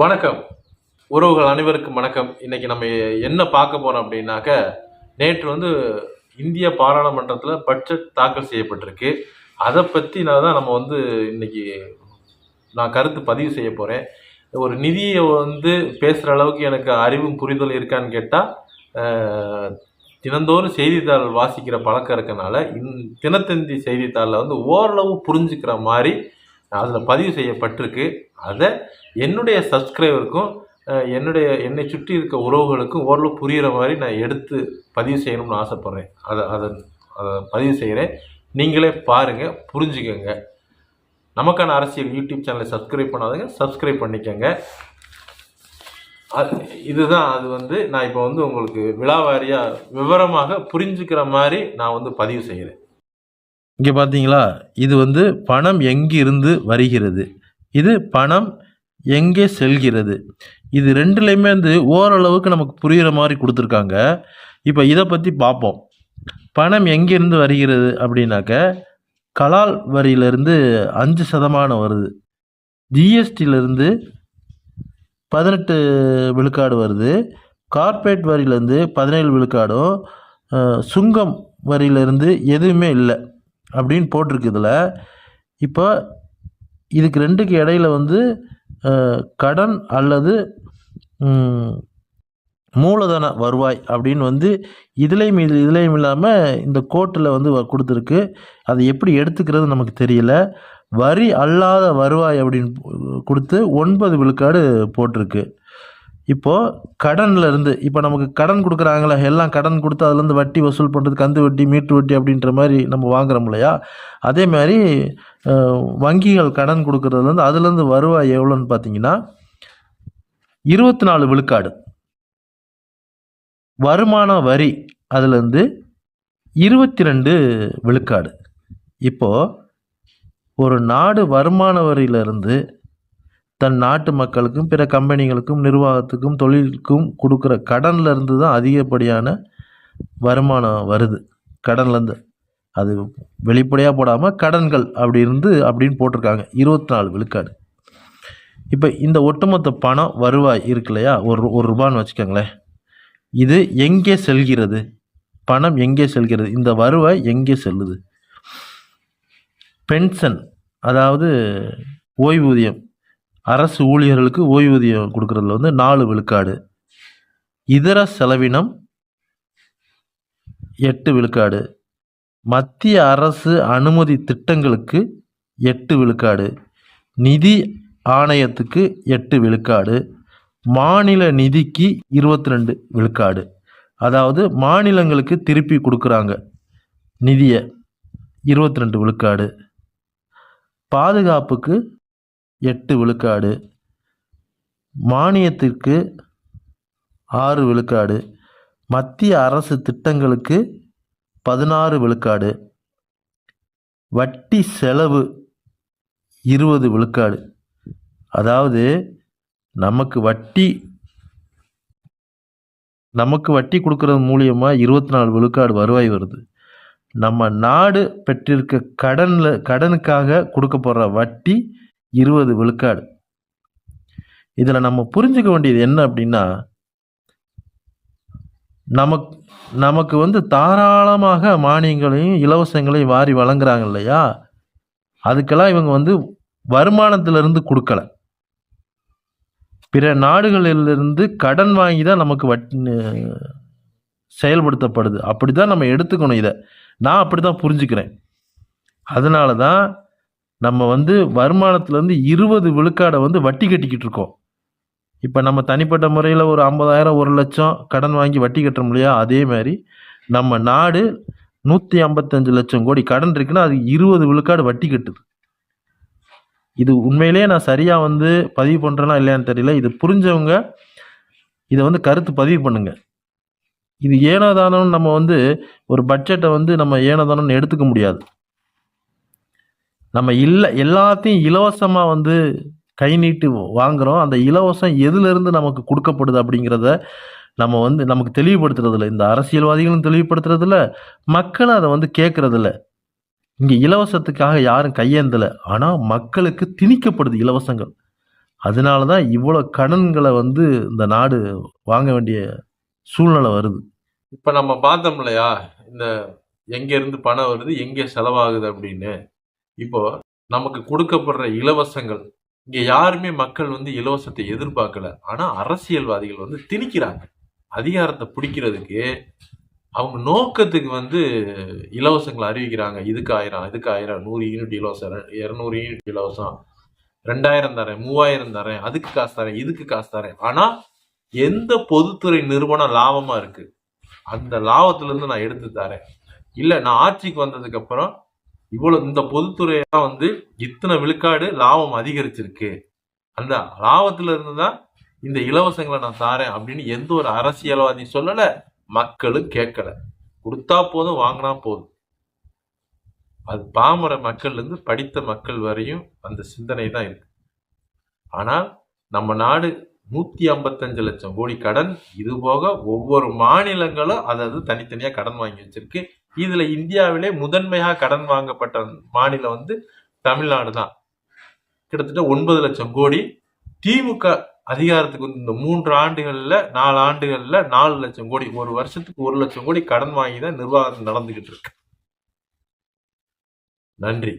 வணக்கம். உறவுகள் அனைவருக்கும் வணக்கம். இன்னைக்கு நம்ம என்ன பார்க்க போறோம் அப்படின்னாக்க நேற்று வந்து இந்திய பாராளுமன்றத்தில் பட்ஜெட் தாக்கல் செய்யப்பட்டிருக்கு. அதை பற்றி நான் தான் நம்ம வந்து இன்னைக்கு நான் கருத்து பதிவு செய்ய போகிறேன் ஒரு நிதியை வந்து பேசுகிற அளவுக்கு எனக்கு அறிவும் புரிதல் இருக்கான்னு கேட்டால் தினந்தோறும் செய்தித்தாள் வாசிக்கிற பழக்கம் இருக்கனால இந் தினத்தந்தி செய்தித்தாளில் வந்து ஓரளவு புரிஞ்சுக்கிற மாதிரி அதில் பதிவு செய்யப்பட்டிருக்கு. அதை என்னுடைய சப்ஸ்கிரைபருக்கும் என்னுடைய என்னை சுற்றி இருக்க உறவுகளுக்கும் ஓரளவு புரிகிற மாதிரி நான் எடுத்து பதிவு செய்யணும்னு ஆசைப்பட்றேன். அதை அதை அதை பதிவு செய்கிறேன் நீங்களே பாருங்கள் புரிஞ்சுக்கோங்க. நமக்கான அரசியல் யூடியூப் சேனலை சப்ஸ்கிரைப் பண்ணாதவங்க சப்ஸ்கிரைப் பண்ணிக்கோங்க. அது இதுதான் அது வந்து நான் இப்போ வந்து உங்களுக்கு விழாவாரியாக விவரமாக புரிஞ்சுக்கிற மாதிரி நான் வந்து பதிவு செய்கிறேன் இங்கே பார்த்தீங்களா இது வந்து பணம் எங்கிருந்து வருகிறது? இது பணம் எங்கே செல்கிறது? இது ரெண்டுலேயுமே வந்து ஓரளவுக்கு நமக்கு புரிகிற மாதிரி கொடுத்துருக்காங்க. இப்போ இதை பற்றி பார்ப்போம் பணம் எங்கேருந்து வருகிறது அப்படின்னாக்க கலால் வரியிலிருந்து அஞ்சு சதமானம் வருது. ஜிஎஸ்டியிலேருந்து பதினெட்டு விழுக்காடு வருது. கார்ப்பரேட் வரியிலேருந்து பதினேழு விழுக்காடும் சுங்கம் வரியிலேருந்து எதுவுமே இல்லை. அப்படின்னு போட்டிருக்கு இதில். இப்போ இதுக்கு ரெண்டுக்கு இடையில வந்து கடன் அல்லது மூலதன வருவாய் அப்படின்னு வந்து இதுலேயும் இது இதுலேயும் இல்லாமல் இந்த கோட்டில் வந்து கொடுத்துருக்கு. அதை எப்படி எடுத்துக்கிறது நமக்கு தெரியல. வரி அல்லாத வருவாய் அப்படின்னு கொடுத்து ஒன்பது விழுக்காடு போட்டிருக்கு. இப்போது கடன்லேருந்து இப்போ நமக்கு கடன் கொடுக்குறாங்களே எல்லாம் கடன் கொடுத்து அதுலேருந்து வட்டி வசூல் பண்ணுறது கந்து வட்டி மீட்டு வட்டி அப்படின்ற மாதிரி நம்ம வாங்குறோம் இல்லையா? அதே மாதிரி வங்கிகள் கடன் கொடுக்குறதுலேருந்து அதுலேருந்து வருவாய் எவ்வளோன்னு பார்த்தீங்கன்னா இருபத்தி நாலு விழுக்காடு. வருமான வரி அதுலேருந்து இருபத்தி ரெண்டு விழுக்காடு. இப்போது ஒரு நாடு வருமான வரியிலிருந்து தன் நாட்டு மக்களுக்கும் பிற கம்பெனிகளுக்கும் நிர்வாகத்துக்கும் தொழிலுக்கும் கொடுக்குற கடன்லேருந்து தான் அதிகப்படியான வருமானம் வருது. கடன்லேருந்து. அது வெளிப்படையாக போடாமல் கடன்கள் அப்படி இருந்து அப்படின்னு போட்டிருக்காங்க. இருபத்தி நாலு விழுக்காடு. இப்போ இந்த ஒட்டுமொத்த பணம் வருவாய் இருக்கு இல்லையா? ஒரு ஒரு ரூபான்னு வச்சுக்கோங்களேன். இது எங்கே செல்கிறது? பணம் எங்கே செல்கிறது? இந்த வருவாய் எங்கே செல்லுது? பென்ஷன் அதாவது ஓய்வூதியம் அரசு ஊழியர்களுக்கு ஓய்வூதியம் கொடுக்கறதுல வந்து நாலு விழுக்காடு. இதர செலவினம் எட்டு விழுக்காடு. மத்திய அரசு அனுமதி திட்டங்களுக்கு எட்டு விழுக்காடு. நிதி ஆணையத்துக்கு எட்டு விழுக்காடு. மாநில நிதிக்கு இருபத்தி ரெண்டு விழுக்காடு. அதாவது மாநிலங்களுக்கு திருப்பி கொடுக்குறாங்க நிதியை. இருபத்தி ரெண்டு விழுக்காடு. பாதுகாப்புக்கு எட்டு விழுக்காடு. மானியத்திற்கு ஆறு விழுக்காடு. மத்திய அரசு திட்டங்களுக்கு பதினாறு விழுக்காடு. வட்டி செலவு இருபது விழுக்காடு. அதாவது நமக்கு வட்டி நமக்கு வட்டி கொடுக்கறது மூலியமாக இருபத்தி நாலு விழுக்காடு வருவாய் வருது. நம்ம நாடு பெற்றிருக்க கடனில் கடனுக்காக கொடுக்கப்படுற வட்டி இருபது விழுக்காடு. இதில் நம்ம புரிஞ்சுக்க வேண்டியது என்ன அப்படின்னா நமக்கு நமக்கு வந்து தாராளமாக மானியங்களையும் இலவசங்களையும் வாரி வழங்குறாங்க இல்லையா? அதுக்கெல்லாம் இவங்க வந்து வருமானத்திலிருந்து கொடுக்கல. பிற நாடுகளிலிருந்து கடன் வாங்கி தான் நமக்கு வட் செயல்படுத்தப்படுது. அப்படி தான் நம்ம எடுத்துக்கணும் இதை. நான் அப்படி தான் புரிஞ்சுக்கிறேன். அதனால தான் நம்ம வந்து வருமானத்துலேருந்து இருபது விழுக்காடை வந்து வட்டி கட்டிக்கிட்டு இருக்கோம். இப்போ நம்ம தனிப்பட்ட முறையில் ஒரு ஐம்பதாயிரம் ஒரு லட்சம் கடன் வாங்கி வட்டி கட்டுறோம் இல்லையா? அதே மாதிரி நம்ம நாடு நூற்றி ஐம்பத்தஞ்சு லட்சம் கோடி கடன் இருக்குன்னா அது இருபது விழுக்காடு வட்டி கட்டுது. இது உண்மையிலேயே நான் சரியாக வந்து பதிவு பண்ணுறேனா இல்லையான்னு தெரியல. இது புரிஞ்சவங்க இதை வந்து கருத்து பதிவு பண்ணுங்க. இது ஏனோதானோன்னு நம்ம வந்து ஒரு பட்ஜெட்டை வந்து நம்ம ஏனோதானோன்னு எடுத்துக்க முடியாது. நம்ம இல்லை எல்லாத்தையும் இலவசமாக வந்து கை நீட்டு வாங்குறோம். அந்த இலவசம் எதுலேருந்து நமக்கு கொடுக்கப்படுது அப்படிங்கிறத நம்ம வந்து நமக்கு தெளிவுபடுத்துறதில்ல. இந்த அரசியல்வாதிகளும் தெளிவுபடுத்துறதில்ல. மக்களும் அதை வந்து கேட்கறதில்ல இங்கே இலவசத்துக்காக யாரும் கையேந்தலை. ஆனால் மக்களுக்கு திணிக்கப்படுது இலவசங்கள். அதனால தான் இவ்வளோ கடன்களை வந்து இந்த நாடு வாங்க வேண்டிய சூழ்நிலை வருது. இப்போ நம்ம பார்த்தோம் இல்லையா? இந்த எங்கேருந்து பணம் வருது எங்கே செலவாகுது அப்படின்னு. இப்போ நமக்கு கொடுக்கப்படுற இலவசங்கள் இங்கே யாருமே மக்கள் வந்து இலவசத்தை எதிர்பார்க்கல. ஆனால் அரசியல்வாதிகள் வந்து திணிக்கிறாங்க. அதிகாரத்தை பிடிக்கிறதுக்கு அவங்க நோக்கத்துக்கு வந்து இலவசங்களை அறிவிக்கிறாங்க. இதுக்கு ஆயிரம் இதுக்கு ஆயிரம் நூறு யூனிட் இலவசம் இரநூறு யூனிட் இலவசம் ரெண்டாயிரம் தரேன் மூவாயிரம் தரேன் அதுக்கு காசு தரேன் இதுக்கு காசு தரேன். ஆனால் எந்த பொதுத்துறை நிறுவனம் லாபமாக இருக்கு? அந்த லாபத்துலேருந்து நான் எடுத்து தரேன். இல்லை நான் ஆட்சிக்கு வந்ததுக்கு அப்புறம் இவ்வளோ இந்த பொதுத்துறையெல்லாம் வந்து இத்தனை விழுக்காடு லாபம் அதிகரிச்சிருக்கு. அந்த லாபத்துல இருந்து தான் இந்த இலவசங்களை நான் தாரேன் அப்படின்னு எந்த ஒரு அரசியல்வாதி சொல்லலை மக்களும் கேட்கல. கொடுத்தா போதும் வாங்கினா போதும். அது பாமர மக்கள்ல இருந்து படித்த மக்கள் வரையும் அந்த சிந்தனை தான் இருக்கு. ஆனால் நம்ம நாடு நூத்தி ஐம்பத்தஞ்சு லட்சம் கோடி கடன் இது போக ஒவ்வொரு மாநிலங்களும் அதாவது தனித்தனியா கடன் வாங்கி வச்சிருக்கு. இதுல இந்தியாவிலே முதன்மையாக கடன் வாங்கப்பட்ட மாநிலம் வந்து தமிழ்நாடு தான். கிட்டத்தட்ட ஒன்பது லட்சம் கோடி. திமுக அதிகாரத்துக்கு வந்து இந்த மூன்று ஆண்டுகள்ல நாலு ஆண்டுகள்ல நாலு லட்சம் கோடி ஒரு வருஷத்துக்கு ஒரு லட்சம் கோடி கடன் வாங்கி தான் நிர்வாகம் நடந்துகிட்டு இருக்கு. நன்றி.